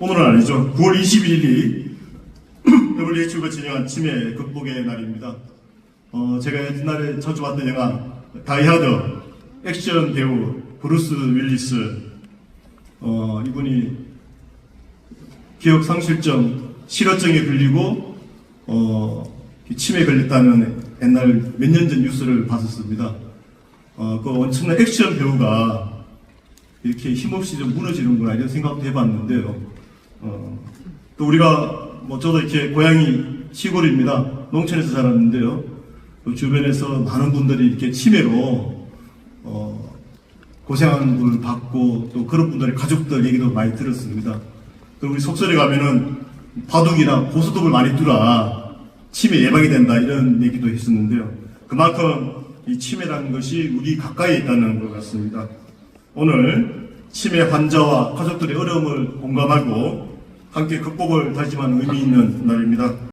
오늘은 아니죠. 9월 21일이 WHO가 진행한 치매 극복의 날입니다. 어, 제가 옛날에 자주 봤던 영화 다이하드 액션 배우 브루스 윌리스 어, 이분이 기억 상실증, 실어증에 걸리고 어, 치매에 걸렸다는 옛날 몇 년 전 뉴스를 봤었습니다. 어, 그 엄청난 액션 배우가 이렇게 힘없이 좀 무너지는구나 이런 생각도 해봤는데요. 어, 또 우리가 뭐 저도 이렇게 고향이 시골입니다. 농촌에서 자랐는데요. 또 주변에서 많은 분들이 이렇게 치매로 어, 고생하는 분을 받고 또 그런 분들의 가족들 얘기도 많이 들었습니다. 또 우리 속설에 가면은 바둑이나 고스톱을 많이 두라 치매 예방이 된다 이런 얘기도 했었는데요. 그만큼 이 치매라는 것이 우리 가까이에 있다는 것 같습니다. 오늘 치매 환자와 가족들의 어려움을 공감하고 함께 극복을 다짐하는 의미 있는 날입니다.